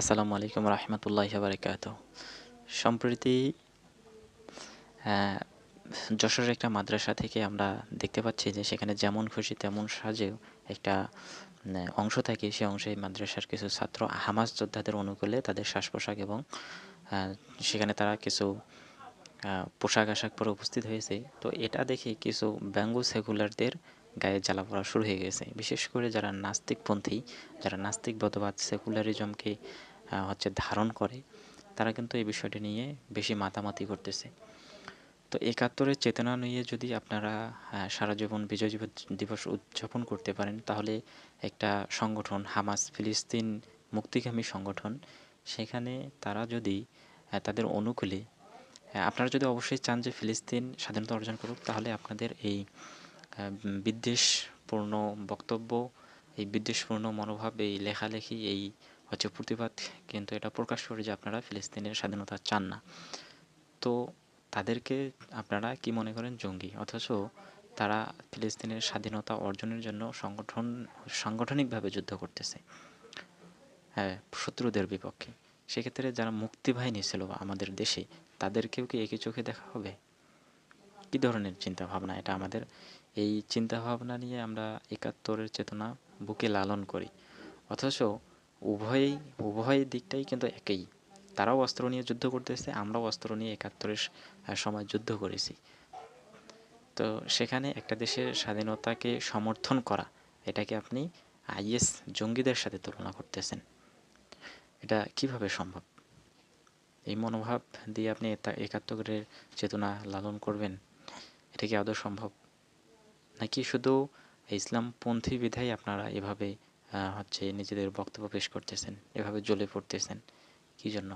আসসালামু আলাইকুম রহমতুল্লাহ বারকাত সম্প্রতি যশোরের একটা মাদ্রাসা থেকে আমরা দেখতে পাচ্ছি যে সেখানে যেমন খুশি তেমন সাজেও একটা অংশ থাকে। সেই অংশে মাদ্রাসার কিছু ছাত্র, হামাস যোদ্ধাদের অনুকূলে তাদের শ্বাস পোশাক এবং সেখানে তারা কিছু পোশাক আশাক পরে উপস্থিত হয়েছে। তো এটা দেখে কিছু ব্যঙ্গ সেকুলারদের গায়ে জ্বালা পড়া শুরু হয়ে গেছে। বিশেষ করে যারা নাস্তিকপন্থী, যারা নাস্তিকবদবাদ সেকুলারিজমকে হচ্ছে ধারণ করে, তারা কিন্তু এই বিষয়টি নিয়ে বেশি মাতামাতি করতেছে। তো একাত্তরের চেতনা নিয়ে যদি আপনারা সারা জীবন বিজয় দিবস- উদযাপন করতে পারেন, তাহলে একটা সংগঠন, হামাস ফিলিস্তিন মুক্তিকামী সংগঠন, সেখানে তারা যদি তাদের অনুকূলে আপনারা যদি অবশ্যই চান যে ফিলিস্তিন স্বাধীনতা অর্জন করুক, তাহলে আপনাদের এই বিদ্বেষপূর্ণ বক্তব্য। এই বিদ্বেষপূর্ণ মনোভাব, এই লেখালেখি, এই হচ্ছে প্রতিবাদ কিন্তু এটা প্রকাশ করে যে আপনারা ফিলিস্তিনের স্বাধীনতা চান না। তো তাদেরকে আপনারা কি মনে করেন জঙ্গি? অথচ তারা ফিলিস্তিনের স্বাধীনতা অর্জনের জন্য সংগঠন, সাংগঠনিকভাবে যুদ্ধ করতেছে হ্যাঁ শত্রুদের বিপক্ষে। সেক্ষেত্রে যারা মুক্তিবাহিনী ছিল আমাদের দেশে, তাদেরকেও কি একই চোখে দেখা হবে? কী ধরনের চিন্তা ভাবনা এটা আমাদের এই চিন্তা ভাবনা নিয়ে আমরা একাত্তরের চেতনা বুকে লালন করি। অথচ উভয়ই, উভয় দিকটাই কিন্তু একই। তারাও অস্ত্র নিয়ে যুদ্ধ করতেছে, আমরাও অস্ত্র নিয়ে একাত্তরের সময় যুদ্ধ করেছি। তো সেখানে একটা দেশের স্বাধীনতাকে সমর্থন করা, এটাকে আপনি আইএস জঙ্গিদের সাথে তুলনা করতেছেন। এটা কীভাবে সম্ভব? এই মনোভাব দিয়ে আপনি একাত্তরের চেতনা লালন করবেন? এটা কি আদৌ সম্ভব? নাকি শুধু ইসলামপন্থী বিধায় আপনারা এভাবে হচ্ছে নিজেদের বক্তব্য পেশ করতেছেন, এভাবে জ্বলে পড়তেছেন? কি জন্য?